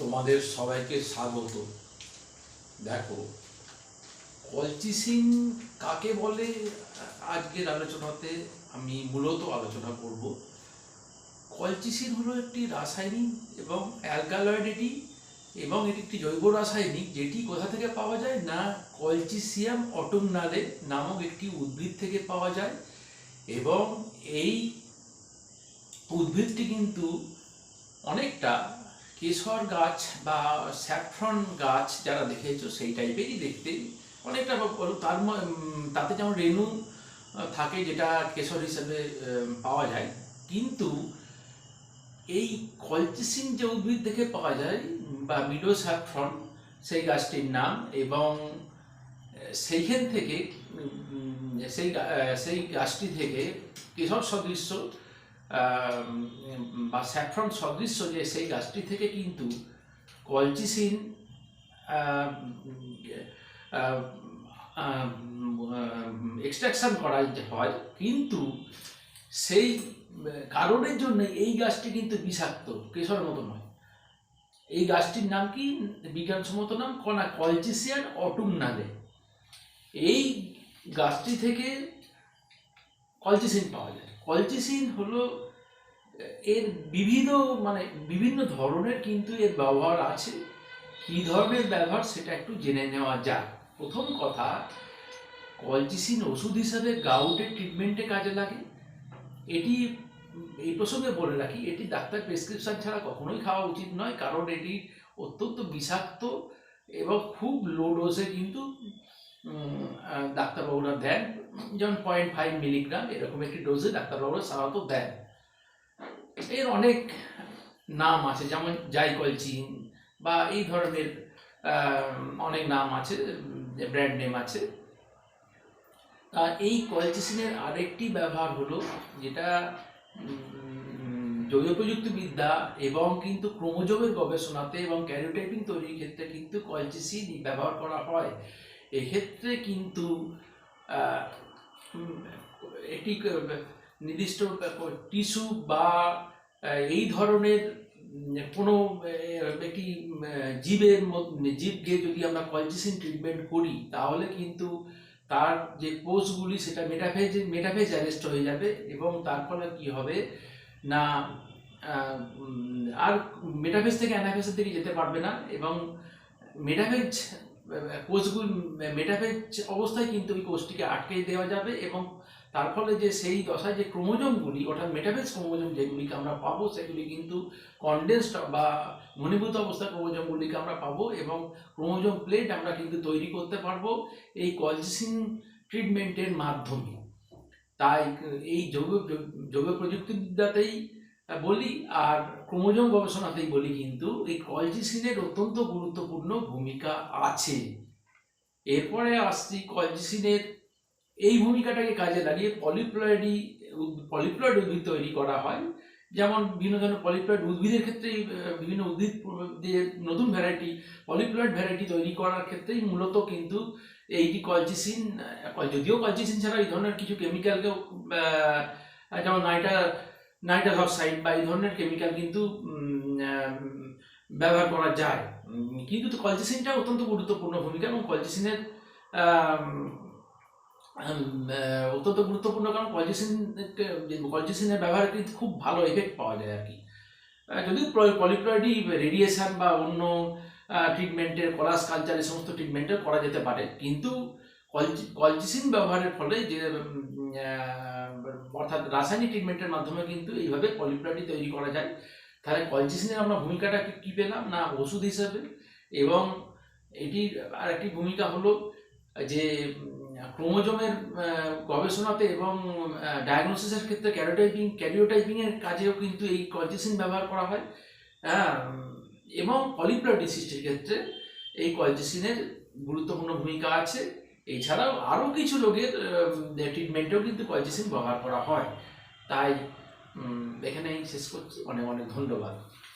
তোমাদের সবাইকে স্বাগত। দেখো কলচিসিন কাকে বলে? আজকের আলোচনাতে আমি মূলত আলোচনা করব। কলচিসিন হলো একটি রাসায়নিক এবং অ্যালকালয়েডিটি এবং এটি একটি জৈব রাসায়নিক, যেটি কোথা থেকে পাওয়া যায় না? কলচিসিয়াম অটোমনালে নামক একটি উদ্ভিদ থেকে পাওয়া যায় এবং এই উদ্ভিদটি কিন্তু অনেকটা কেশর গাছ বা স্যাফ্রন গাছ যারা দেখেছ, সেই টাইপেরই দেখতে। অনেকটা তার তাতে যেমন রেণু থাকে যেটা কেশর হিসেবে পাওয়া যায়। কিন্তু এই কলচিসিন যে উদ্ভিদ থেকে পাওয়া যায়, বা মিডো স্যাফ্রন, সেই গাছটির নাম এবং সেইখান থেকে সেই সেই গাছটি থেকে কেশর সদৃশ্য বা স্যাফ্রন সদৃশ্য যে সেই গাছটি থেকে কিন্তু কলচিসিন এক্সট্রাকশন করা হয়, কিন্তু সেই কারণের জন্য এই গাছটি কিন্তু বিষাক্ত, কেশর মতো নয়। এই গাছটির নাম কি? বিজ্ঞানসম্মত নাম কনা কলচিসিয়ান অটুমনালে। এই গাছটি থেকে কলচিসিন পাওয়া যায়। কলচিসিন হলো, এর বিবিধ মানে বিভিন্ন ধরনের কিন্তু এর ব্যবহার আছে। কী ধরনের ব্যবহার সেটা একটু জেনে নেওয়া যাক। প্রথম কথা কলচিসিন ওষুধ হিসাবে গাউটের ট্রিটমেন্টে কাজে লাগে। এটি, এই প্রসঙ্গে বলে রাখি, এটি ডাক্তার প্রেসক্রিপশন ছাড়া কখনোই খাওয়া উচিত নয়, কারণ এটি অত্যন্ত বিষাক্ত এবং খুব লো ডোজে কিন্তু ডাক্তারবাবুরা দেন। যেমন পয়েন্ট ফাইভ মিলিগ্রাম এরকম একটি ডোজে ডাক্তারবাবুরা সাধারণত দেন। এর অনেক নাম আছে, যেমন জাইকলচিন বা এই ধরনের অনেক নাম আছে ব্র্যান্ড নেম আছে। তা এই কলচিসিনের আরেকটি ব্যবহার হলো, যেটা জৈব প্রযুক্তিবিদ্যা এবং কিন্তু ক্রোমোজোমের গবেষণাতে এবং ক্যারিওটাইপিং তৈরির ক্ষেত্রে কিন্তু কলচিসিন ব্যবহার করা হয়। এক্ষেত্রে কিন্তু একটি নির্দিষ্ট টিস্যু বা এই ধরনের কোনো একটি জীবের জীবকে যদি আমরা কলচিসিন ট্রিটমেন্ট করি, তাহলে কিন্তু তার যে কোষগুলি, সেটা মেটাফেজ মেটাফেজ অ্যারেস্ট হয়ে যাবে এবং তার ফলে কী হবে না আর মেটাফেজ থেকে অ্যানাফেজের দিকে যেতে পারবে না এবং মেটাফেজ কোষগুলি মেটাফেজ অবস্থায় কিন্তু ওই কোষটিকে আটকে দেওয়া যাবে এবং তার ফলে যে সেই দশায় যে ক্রোমোজোমগুলি, অর্থাৎ মেটাফেজ ক্রোমোজোম যেগুলিকে আমরা পাবো, সেগুলি কিন্তু কনডেন্সড বা ঘনীভূত অবস্থার ক্রোমোজোমগুলিকে আমরা পাবো এবং ক্রোমোজোম প্লেট আমরা কিন্তু তৈরি করতে পারব এই কলচিসিন ট্রিটমেন্টের মাধ্যমে। তাই এই জৈব জৈব প্রযুক্তিবিদ্যাতেই বলি, আর ক্রোমোজোম গবেষণাতেই বলি কিন্তু, এই কলচিসিনের অত্যন্ত গুরুত্বপূর্ণ ভূমিকা আছে। এরপরে আসছি কলচিসিনের এই ভূমিকাটাকে কাজে লাগিয়ে পলিপ্লয়েডি পলিপ্লয়েড উদ্ভিদ তৈরি করা হয়। যেমন বিভিন্ন ধরনের পলিপ্লয়েড উদ্ভিদের ক্ষেত্রেই বিভিন্ন উদ্ভিদ দিয়ে নতুন ভ্যারাইটি পলিপ্লয়েড ভ্যারাইটি তৈরি করার ক্ষেত্রেই মূলত কিন্তু এইটি কলচিসিন যদিও কলচিসিন ছাড়া এই ধরনের কিছু কেমিক্যালকেও যেমন নাইট্রা নাইট্রাস অক্সাইড বা এই ধরনের কেমিক্যাল কিন্তু ব্যবহার করা যায়। কিন্তু কলচিসিনটা অত্যন্ত গুরুত্বপূর্ণ ভূমিকা এবং কলচিসিনের অত্যন্ত গুরুত্বপূর্ণ কারণ কলচিসিন কলচিসিনের ব্যবহার কিন্তু খুব ভালো এফেক্ট পাওয়া যায় আর কি। আহ, যদিও পলিপ্লয়েডই রেডিয়েশন বা অন্য ট্রিটমেন্টের কলাস কালচার এই সমস্ত ট্রিটমেন্টের করা যেতে পারে। কিন্তু কলচি- কলচিসিন ব্যবহারের ফলে যে অর্থাৎ রাসায়নিক ট্রিটমেন্টের মাধ্যমে কিন্তু এইভাবে পলিপ্লয়েডই তৈরি করা যায়। তাহলে কলচিসিনের আমরা ভূমিকাটা কি- পেলাম? না ওষুধ হিসাবে। এবং এটির আরেকটি ভূমিকা হলো যে ক্রোমোজোমের গবেষণাতে এবং ডায়াগনোসিসের ক্ষেত্রে ক্যারিওটাইপিং ক্যারিওটাইপিংয়ের কাজেও কিন্তু এই কলচিসিন ব্যবহার করা হয়। হ্যাঁ, এবং পলিপ্লয়েডি সৃষ্টির ক্ষেত্রে এই কলচিসিনের গুরুত্বপূর্ণ ভূমিকা আছে। এছাড়াও আরও কিছু রোগের ট্রিটমেন্টেও কিন্তু কলচিসিন ব্যবহার করা হয়। তাই এখানেই শেষ করছি। অনেক অনেক ধন্যবাদ।